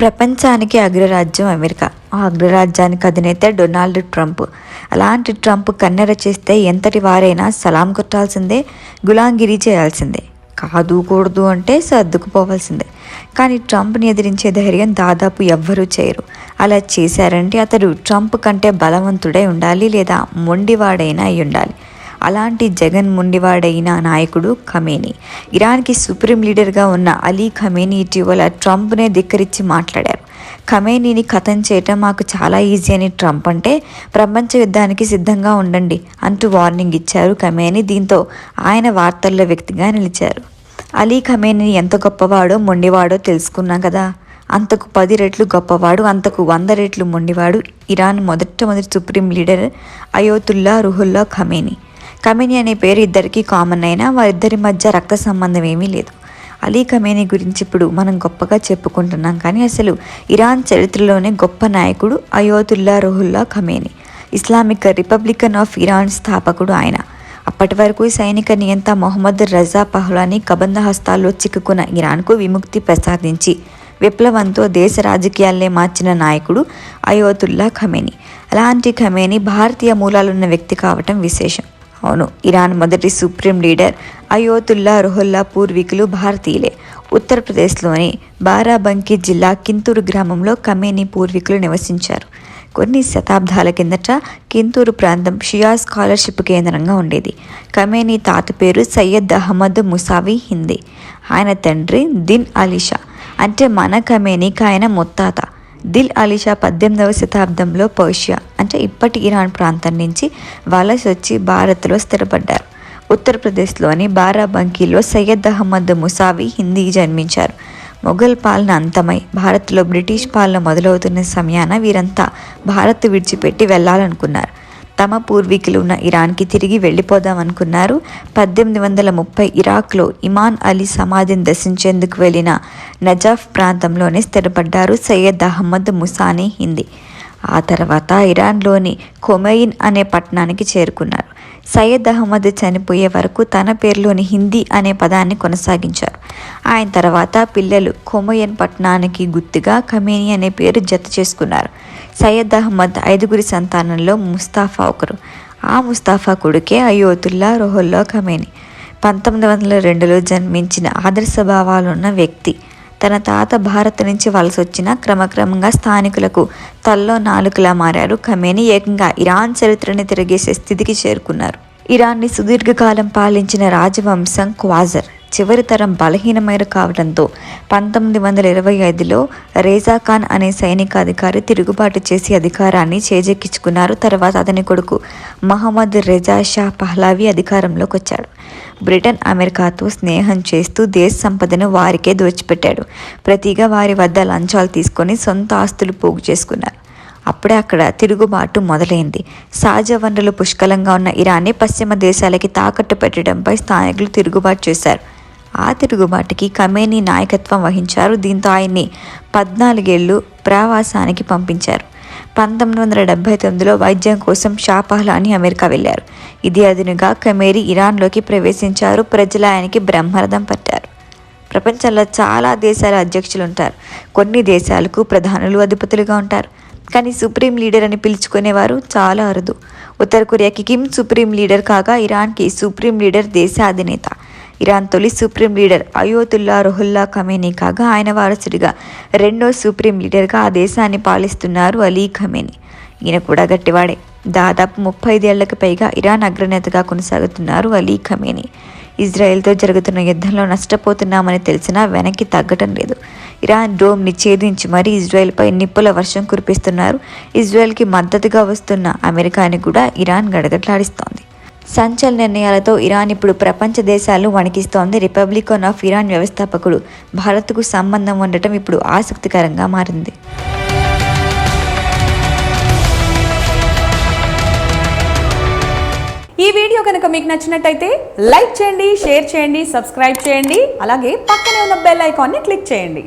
ప్రపంచానికి అగ్రరాజ్యం అమెరికా. ఆ అగ్రరాజ్యానికి అధినేత డొనాల్డ్ ట్రంప్. అలాంటి ట్రంప్ కన్నెర చేస్తే ఎంతటి వారైనా సలాం కొట్టాల్సిందే గులాంగిరి చేయాల్సిందే. కాదు కూడదు అంటే సర్దుకుపోవాల్సిందే. కానీ ట్రంప్ని ఎదిరించే ధైర్యం దాదాపు ఎవ్వరూ చేయరు. అలా చేశారంటే అతడు ట్రంప్ కంటే బలవంతుడై ఉండాలి లేదా మొండివాడైనా అయి ఉండాలి అలాంటి జగన్ ముండివాడైన నాయకుడు ఖమేనీ. ఇరాన్కి సుప్రీం లీడర్గా ఉన్న అలీ ఖమేనీ ఇటీవల ట్రంప్నే ధిక్కరించి మాట్లాడారు. ఖమేనీని ఖతం చేయటం మాకు చాలా ఈజీ అని ట్రంప్ అంటే ప్రపంచ యుద్ధానికి సిద్ధంగా ఉండండి అంటూ వార్నింగ్ ఇచ్చారు ఖమేనీ. దీంతో ఆయన వార్తల్లో వ్యక్తిగా నిలిచారు. అలీ ఖమేనీ ఎంత గొప్పవాడో మొండివాడో తెలుసుకున్నాం కదా. అంతకు పది రెట్లు గొప్పవాడు అంతకు వంద రెట్లు మొండివాడు Iran మొదటమొదటి supreme leader Ayatollah Ruhollah Khamenei. Khomeini అనే పేరు ఇద్దరికీ కామన్ అయినా వారిద్దరి మధ్య రక్త సంబంధం ఏమీ లేదు. అలీ ఖమేని గురించి ఇప్పుడు మనం గొప్పగా చెప్పుకుంటున్నాం కానీ అసలు ఇరాన్ చరిత్రలోనే గొప్ప నాయకుడు Ayatollah Ruhollah Khamenei Islamic republican of Iran స్థాపకుడు ఆయన. అప్పటి వరకు సైనిక నియంత మొహమ్మద్ రజా పహ్లాని కబంధ హస్తాల్లో చిక్కుకున్న ఇరాన్కు విముక్తి ప్రసాదించి విప్లవంతో దేశ రాజకీయాలనే మార్చిన నాయకుడు అయోతుల్లా ఖమేని అలాంటి ఖమేని భారతీయ మూలాలున్న వ్యక్తి కావటం విశేషం. అవును ఇరాన్ మొదటి సుప్రీం లీడర్ అయోతుల్లా రుహుల్లా పూర్వీకులు భారతీయులే. ఉత్తరప్రదేశ్లోని బారాబంకీ జిల్లా కింతూరు గ్రామంలో కమేని పూర్వీకులు నివసించారు. కొన్ని శతాబ్దాల కిందట కింతూరు ప్రాంతం షియా స్కాలర్షిప్ కేంద్రంగా ఉండేది. కమేని తాత పేరు సయ్యద్ అహ్మద్ ముసావి హిందీ. ఆయన తండ్రి దిన్ అలీషా. అంటే మన కమేనికి ఆయన ముత్తాత. దిల్ అలీషా పద్దెనిమిదవ శతాబ్దంలో పర్షియా అంటే ఇప్పటి ఇరాన్ ప్రాంతం నుంచి వలస వచ్చి భారత్లో స్థిరపడ్డారు. ఉత్తరప్రదేశ్లోని బారాబంకీలో సయ్యద్ అహ్మద్ ముసావి హిందీ జన్మించారు. మొఘల్ పాలన అంతమై భారత్లో బ్రిటిష్ పాలన మొదలవుతున్న సమయాన వీరంతా భారత్ విడిచిపెట్టి వెళ్ళాలనుకున్నారు. తమ పూర్వీకులు ఉన్న ఇరాన్కి తిరిగి వెళ్ళిపోదామనుకున్నారు పద్దెనిమిది వందల ముప్పై ఇరాక్లో ఇమాన్ అలీ సమాధిని దర్శించేందుకు వెళ్ళిన నజాఫ్ ప్రాంతంలోనే స్థిరపడ్డారు సయ్యద్ అహ్మద్ ముసానీ హిందీ. ఆ తర్వాత ఇరాన్లోని కొమెయిన్ అనే పట్టణానికి చేరుకున్నారు. సయ్యద్ అహ్మద్ చనిపోయే వరకు తన పేరులోని హిందీ అనే పదాన్ని కొనసాగించారు. ఆయన తర్వాత పిల్లలు కొమయన్ పట్టణానికి గుర్తుగా ఖమేని అనే పేరు జత చేసుకున్నారు. సయ్యద్ అహ్మద్ ఐదుగురి సంతానంలో ముస్తాఫా ఒకరు. ఆ ముస్తాఫా కొడుకే అయోతుల్లా రోహుల్లో ఖమేని. పంతొమ్మిది వందల రెండులో జన్మించిన ఆదర్శ భావాలున్న వ్యక్తి. తన తాత భారత్ నుంచి వలస వచ్చిన క్రమక్రమంగా స్థానికులకు తల్లో నాలుకలా మారారు ఖమేని. ఏకంగా ఇరాన్ చరిత్రని తిరిగేసే స్థితికి చేరుకున్నారు. ఇరాన్ని సుదీర్ఘకాలం పాలించిన రాజవంశం క్వాజర్. చివరి తరం బలహీనమైన కావడంతో పంతొమ్మిది వందల ఇరవై ఐదులో రేజా ఖాన్ అనే సైనిక అధికారి తిరుగుబాటు చేసి అధికారాన్ని చేజెక్కించుకున్నారు. తర్వాత అతని కొడుకు మహమ్మద్ రెజా షా పహ్లావి అధికారంలోకి వచ్చాడు. బ్రిటన్ అమెరికాతో స్నేహం చేస్తూ దేశ సంపదను వారికే దోచిపెట్టాడు. ప్రతిగా వారి వద్ద లంచాలు తీసుకొని సొంత ఆస్తులు పోగు చేసుకున్నారు. అప్పుడే అక్కడ తిరుగుబాటు మొదలైంది. సహజ వనరులు పుష్కలంగా ఉన్న ఇరాన్ని పశ్చిమ దేశాలకి తాకట్టు పెట్టడంపై స్థానికులు తిరుగుబాటు చేశారు. ఆ తిరుగుబాటుకి కమేని నాయకత్వం వహించారు. దీంతో ఆయన్ని పద్నాలుగేళ్ళు ప్రవాసానికి పంపించారు. పంతొమ్మిది వందల డెబ్బై తొమ్మిదిలో వైద్యం కోసం షాపహ్లాని అమెరికా వెళ్ళారు. ఇది అదునుగా కమేరి ఇరాన్లోకి ప్రవేశించారు. ప్రజలు ఆయనకి బ్రహ్మరథం పట్టారు. ప్రపంచంలో చాలా దేశాల అధ్యక్షులు ఉంటారు కొన్ని దేశాలకు ప్రధానులు అధిపతులుగా ఉంటారు. కానీ సుప్రీం లీడర్ అని పిలుచుకునేవారు చాలా అరుదు. ఉత్తర కొరియాకి కిమ్ సుప్రీం లీడర్ కాగా ఇరాన్కి సుప్రీం లీడర్ దేశ అధినేత. ఇరాన్ తొలి supreme leader Ayatollah Ruhollah Khamenei కాగా ఆయన వారసుడిగా రెండో సుప్రీం లీడర్గా ఆ దేశాన్ని పాలిస్తున్నారు అలీ ఖమేనీ. ఈయన కూడా గట్టివాడే. దాదాపు ముప్పై ఐదేళ్ళకు పైగా ఇరాన్ అగ్రనేతగా కొనసాగుతున్నారు అలీ ఖమేనీ. ఇజ్రాయెల్తో జరుగుతున్న యుద్ధంలో నష్టపోతున్నామని తెలిసినా వెనక్కి తగ్గటం లేదు. ఇరాన్ డోమ్ని ఛేదించి మరీ ఇజ్రాయెల్పై నిప్పుల వర్షం కురిపిస్తున్నారు. ఇజ్రాయెల్కి మద్దతుగా వస్తున్న అమెరికాని కూడా ఇరాన్ గడగట్లాడిస్తోంది. సంచల నిర్ణయాలతో ఇరాన్ ఇప్పుడు ప్రపంచ దేశాలు వణికిస్తోంది. రిపబ్లికన్ ఆఫ్ ఇరాన్ వ్యవస్థాపకుడు. భారత్కు సంబంధం ఉండటం ఇప్పుడు ఆసక్తికరంగా మారింది. ఈ వీడియో కనుక మీకు నచ్చినట్టయితే లైక్ చేయండి షేర్ చేయండి సబ్స్క్రైబ్ చేయండి. అలాగే పక్కనే ఉన్న బెల్ ఐకాన్ని క్లిక్ చేయండి.